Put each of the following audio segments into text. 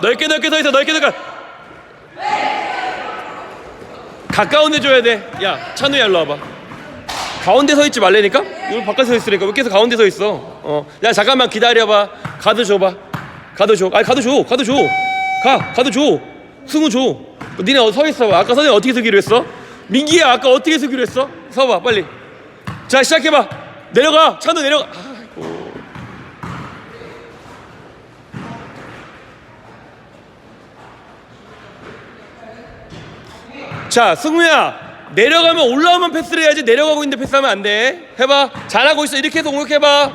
넓게 넓게 서 있어 넓게 넓게. 가까운 데 줘야 돼야 찬우야 일로 와봐. 가운데 서 있지 말라니까? 이거 바깥에 서 있으니까. 왜 계속 가운데 서 있어? 어야 잠깐만 기다려봐. 가드 줘봐. 가드 줘. 아니 가드 줘. 가드 줘가. 가드 줘. 승우 줘. 니네 어서 있어 아까 선생님 어떻게 서기로 했어? 민기야 아까 어떻게 서기로 했어? 서봐 빨리. 자 시작해봐. 내려가. 찬우 내려가 아이고. 자 승우야 내려가면 올라오면 패스를 해야지. 내려가고 있는데 패스하면 안 돼. 해봐. 잘하고 있어. 이렇게 해서 공격해봐.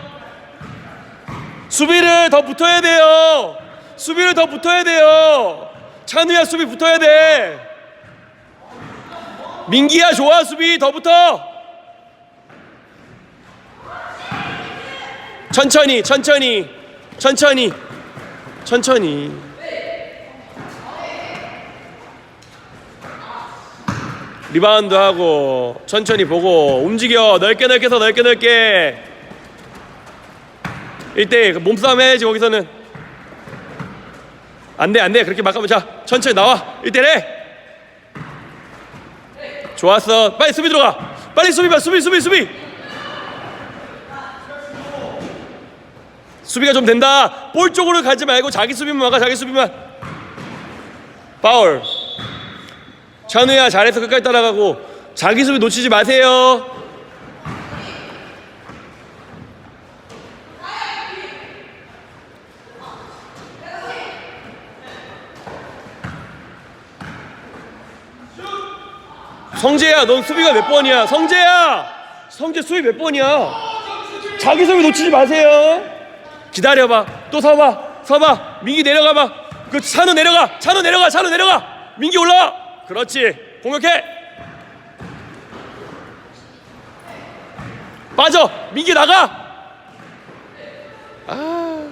수비를 더 붙어야 돼요. 수비를 더 붙어야 돼요. 찬우야 수비 붙어야 돼. 민기야 좋아. 수비 더 붙어. 천천히 천천히 천천히 천천히 리바운드 하고 천천히 보고 움직여. 넓게 넓게 서 넓게 넓게. 1대1 몸싸움 해야지 거기서는. 안돼 안돼. 그렇게 막 가면 자 천천히 나와. 1대1 해. 좋았어. 빨리 수비 들어가. 빨리 수비 봐. 수비 수비 수비. 수비가 좀 된다. 볼 쪽으로 가지 말고 자기 수비만 막아. 자기 수비만. 파울 찬우야 잘해서 끝까지 따라가고 자기 수비 놓치지 마세요. 성재야 넌 수비가 몇 번이야? 성재야! 성재 수비 몇 번이야? 자기 수비 놓치지 마세요. 기다려봐. 또 서봐. 서봐. 민기 내려가봐. 그 찬우 내려가. 찬우 내려가. 찬우 내려가. 민기 올라와 그렇지. 공격해. 빠져. 민기 나가. 아.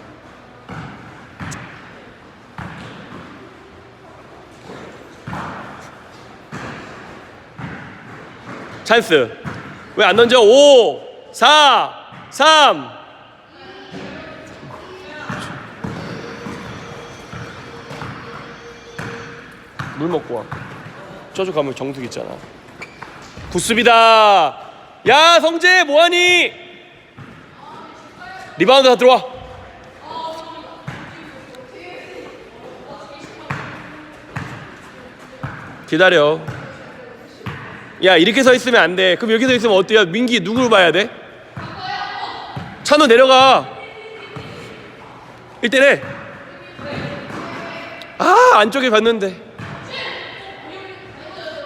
찬스. 왜 안 던져? 5 4 3 물 먹고 와. 저쪽 가면 정숙 있잖아. 굿습이다. 야 성재 뭐하니? 리바운드 다 들어와. 기다려. 야 이렇게 서 있으면 안 돼. 그럼 여기 서 있으면 어때요? 민기 누구를 봐야 돼? 찬우 내려가. 1대1 아 안쪽에 봤는데.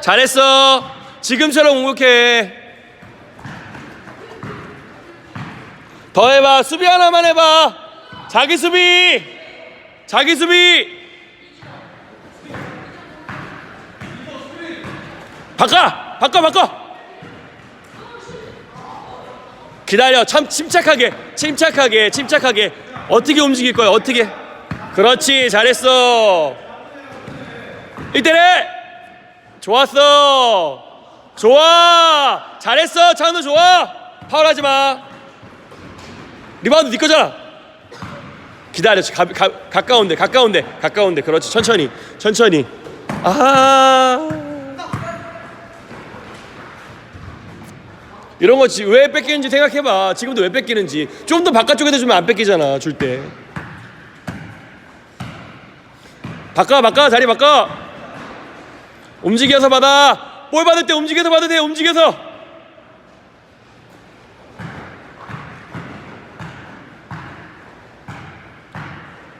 잘했어. 지금처럼 공격해. 더 해봐. 수비 하나만 해봐. 자기 수비. 자기 수비. 바꿔. 바꿔. 바꿔. 기다려. 참 침착하게. 침착하게. 침착하게. 어떻게 움직일 거야? 어떻게? 그렇지. 잘했어. 이때래. 좋았어. 좋아. 잘했어. 찬우 좋아. 파울하지 마. 리바운드 네 거잖아. 기다려. 가, 가, 가까운데. 가까운데. 가까운데. 그렇지. 천천히. 천천히. 아. 이런 거지 왜 뺏기는지 생각해봐. 지금도 왜 뺏기는지. 좀 더 바깥쪽에다 주면 안 뺏기잖아. 줄 때. 바꿔 바꿔 자리 바꿔. 움직여서 받아. 볼 받을 때 움직여서 받으세요 움직여서.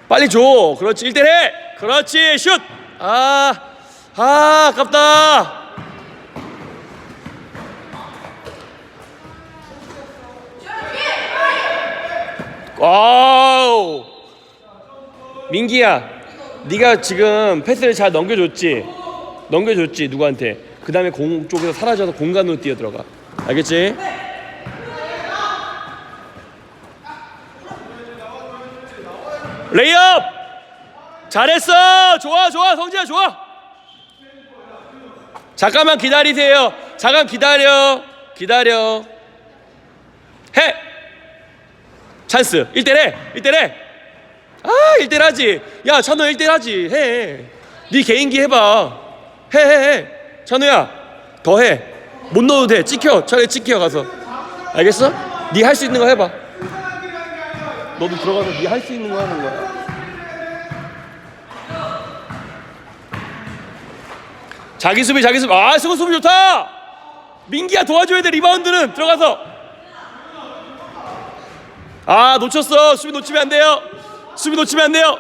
빨리 줘. 그렇지. 1대 해. 그렇지. 슛. 아. 아, 아깝다. 와우. 민기야. 네가 지금 패스를 잘 넘겨줬지. 넘겨줬지 누구한테. 그 다음에 공 쪽에서 사라져서 공간으로 뛰어들어가. 알겠지? 레이업! 잘했어! 좋아 좋아 성재야 좋아. 잠깐만 기다리세요. 잠깐 기다려. 기다려. 해! 찬스. 1대1 해! 1대1 해! 아 1대1 하지. 야 찬호 1대1 하지. 해네 개인기 해봐 해 해 해. 찬호야 더 해 못 넣어도 돼. 찍혀. 차라리 찍혀 가서. 알겠어? 네 할 수 있는 거 해봐. 너도 들어가서 네 할 수 있는 거 하는 거야. 자기 수비 자기 수비. 아 승우 수비 좋다! 민기야 도와줘야 돼 리바운드는. 들어가서. 아 놓쳤어. 수비 놓치면 안 돼요. 수비 놓치면 안 돼요.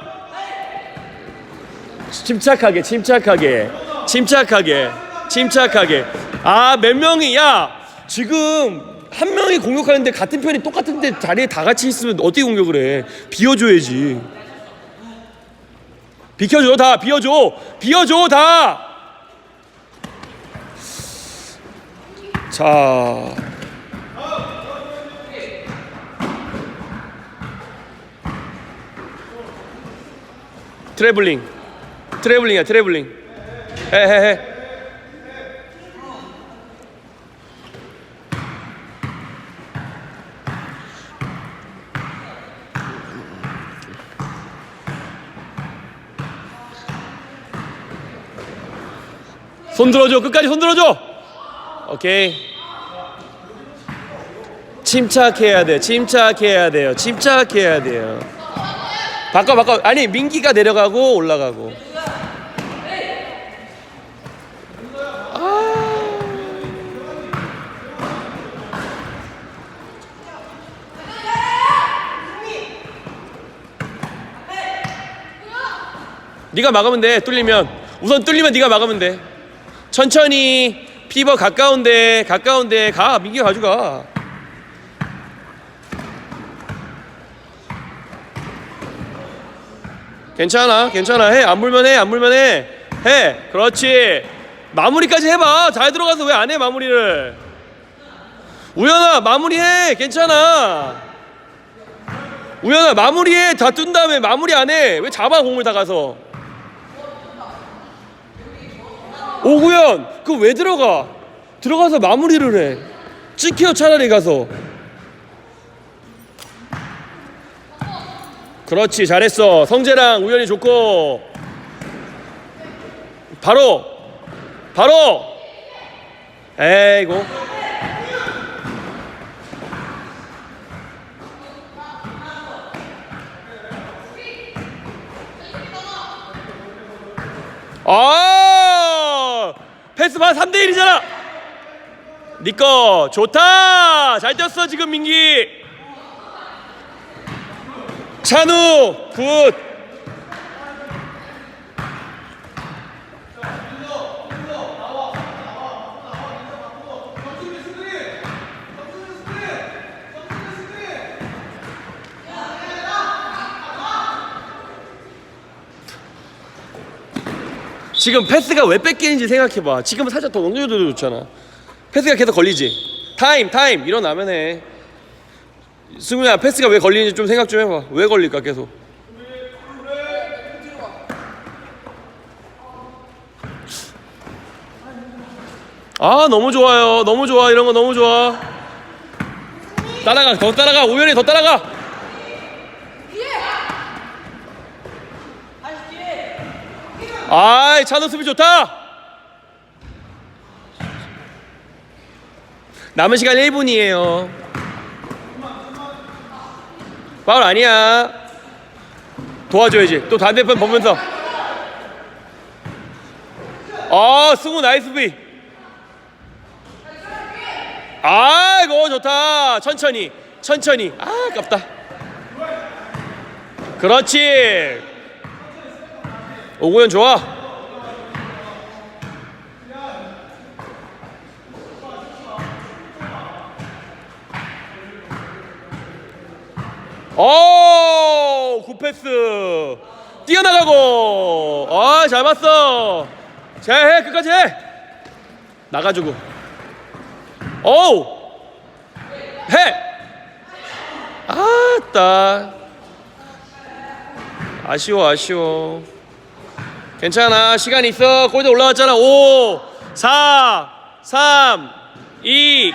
침착하게 침착하게 침착하게 침착하게 아 몇 명이 야 지금 한 명이 공격하는데 같은 편이 똑같은 데 자리에 다 같이 있으면 어떻게 공격을 해 비워줘야지 비켜줘 다 비워줘 비워줘 다 자. 트래블링. 트래블링이야, 트래블링. 해. 손 들어줘. 끝까지 손 들어줘. 오케이. 침착해야 돼. 침착해야 돼요. 침착해야 돼요. 바꿔 바꿔. 아니 민기가 내려가고 올라가고. 네가 막으면 돼. 뚫리면. 우선 뚫리면 네가 막으면 돼. 천천히 피버 가까운데 가까운데 가. 민기가 가져가. 괜찮아 괜찮아. 해. 안 물면 해 안 물면 해 해. 그렇지. 마무리까지 해봐. 잘 들어가서 왜 안 해 마무리를? 우연아 마무리해. 괜찮아. 우연아 마무리해. 다 뜬 다음에 마무리 안 해. 왜 잡아 공을 다 가서 오구연 그거 왜 들어가? 들어가서 마무리를 해. 찍혀 차라리 가서. 그렇지 잘했어. 성재랑 우연이 좋고. 바로 바로. 에이고. 아 패스 봐 3대 1이잖아. 니꺼 좋다. 잘 뛰었어 지금 민기. 찬우 굿 지금 패스가 왜 뺏기는지 생각해봐. 지금은 살짝 더 넘겨줘도 좋잖아. 패스가 계속 걸리지. 타임 타임! 일어나면 해 승우야 패스가 왜 걸리는지 좀 생각 좀 해봐. 왜 걸릴까 계속? 아 너무 좋아요. 너무 좋아. 이런 거 너무 좋아. 따라가. 더 따라가. 우연히 더 따라가 아이 찬우 수비 좋다. 남은 시간 1분이에요. 파울 아니야. 도와줘야지. 또 반대편 보면서. 아 승우 나이스 비. 아이고 좋다. 천천히 천천히. 아 아깝다. 그렇지 오구현 좋아 오, 굿패스. 뛰어나가고. 아, 잘 봤어. 잘 해, 끝까지 해. 나가주고. 오우. 해. 아따. 아쉬워, 아쉬워. 괜찮아. 시간 있어. 골대 올라왔잖아. 5, 4, 3, 2,